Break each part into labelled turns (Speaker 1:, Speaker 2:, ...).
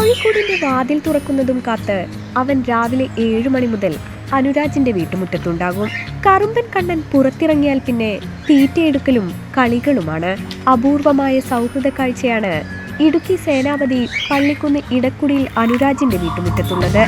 Speaker 1: കോഴിക്കോടിന്റെ വാതിൽ തുറക്കുന്നതും കാത്ത് അവൻ രാവിലെ ഏഴു മണി മുതൽ അനുരാജിന്റെ വീട്ടുമുറ്റത്തുണ്ടാകും. കറുമ്പൻ കണ്ണൻ പുറത്തിറങ്ങിയാൽ പിന്നെ തീറ്റയെടുക്കലും കളികളുമാണ്. അപൂർവമായ സൗഹൃദ കാഴ്ചയാണ് ഇടുക്കി സേനാപതി പള്ളിക്കുന്ന് ഇടക്കുടിയിൽ അനുരാജിന്റെ വീട്ടുമുറ്റത്തുള്ളത്.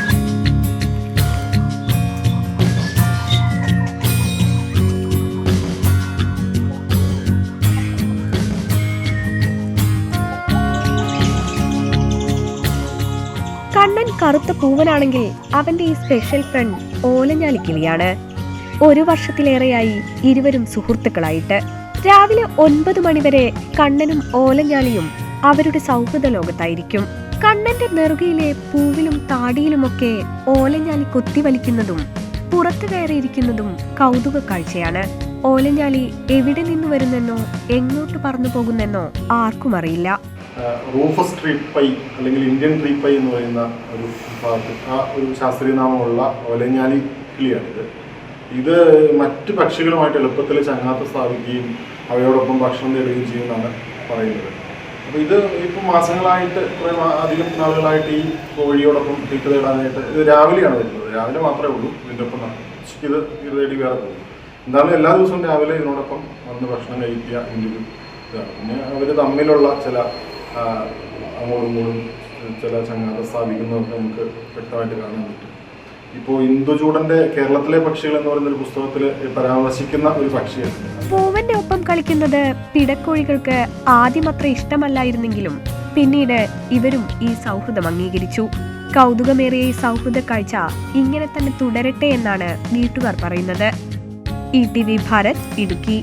Speaker 1: കണ്ണൻ കറുത്ത പൂവനാണെങ്കിൽ അവന്റെ ഈ സ്പെഷ്യൽ ഫ്രണ്ട് ഓലഞ്ഞാലിക്കിളിയാണ്. ഒരു വർഷത്തിലേറെയായി ഇരുവരും സുഹൃത്തുക്കളായിട്ട്. രാവിലെ ഒൻപത് മണിവരെ കണ്ണനും ഓലഞ്ഞാലിയും അവരുടെ സൗഹൃദ ലോകത്തായിരിക്കും. കണ്ണന്റെ നെറുകയിലെ പൂവിലും താടിയിലുമൊക്കെ ഓലഞ്ഞാലി കൊത്തിവലിക്കുന്നതും പുറത്തു കയറിയിരിക്കുന്നതും കൗതുക കാഴ്ചയാണ്. ഓലഞ്ഞാലി എവിടെ നിന്ന് വരുന്നെന്നോ എങ്ങോട്ട് പറന്നു പോകുന്നെന്നോ ആർക്കും അറിയില്ല.
Speaker 2: റൂഫസ് ട്രീ പൈ അല്ലെങ്കിൽ ഇന്ത്യൻ ട്രീ പൈ എന്ന് പറയുന്ന ഒരു വിഭാഗത്തിൽ ആ ഒരു ശാസ്ത്രീയ നാമമുള്ള ഒലഞ്ഞാലി കിളിയാണിത്. ഇത് മറ്റ് പക്ഷികളുമായിട്ട് എളുപ്പത്തിൽ ചങ്ങാത്ത സ്ഥാപിക്കുകയും അവയോടൊപ്പം ഭക്ഷണം തേടുകയും ചെയ്യുമെന്നാണ് പറയുന്നത്. അപ്പോൾ ഇത് ഇപ്പോൾ മാസങ്ങളായിട്ട് കുറേ അധികം നാളുകളായിട്ട് ഈ കോഴിയോടൊപ്പം തീറ്റ തേടാനായിട്ട് ഇത് രാവിലെയാണ് വരുന്നത്. രാവിലെ മാത്രമേ ഉള്ളൂ. ഇതിന്റെ ഒപ്പം ഇത് ഇത് തേടി വേറെ പോകും. എന്തായാലും എല്ലാ ദിവസവും രാവിലെ ഇതിനോടൊപ്പം വന്ന് ഭക്ഷണം കഴിക്കുക എന്തെങ്കിലും ഇതാണ്. പിന്നെ അവർ തമ്മിലുള്ള ചില അങ്ങോട്ടും ഇങ്ങോട്ടും ചില ചങ്ങാതം സ്ഥാപിക്കുന്നതൊക്കെ നമുക്ക് വ്യക്തമായിട്ട് കാണാൻ പറ്റും. ഇപ്പോൾ ഇന്ദുചൂടന്റെ കേരളത്തിലെ പക്ഷികൾ എന്ന് പറയുന്ന ഒരു പുസ്തകത്തിൽ പരാമർശിക്കുന്ന ഒരു പക്ഷിയാണ്
Speaker 1: പൂവന്റെ ഒപ്പം കളിക്കുന്നത് പിടക്കോഴികൾക്ക് ആദ്യം അത്ര ഇഷ്ടമല്ലായിരുന്നെങ്കിലും പിന്നീട് ഇവരും ഈ സൗഹൃദം അംഗീകരിച്ചു. കൗതുകമേറിയ ഈ സൗഹൃദ കാഴ്ച ഇങ്ങനെ തന്നെ തുടരട്ടെ എന്നാണ് വീട്ടുകാർ പറയുന്നത്. E T V Bharat Idukki.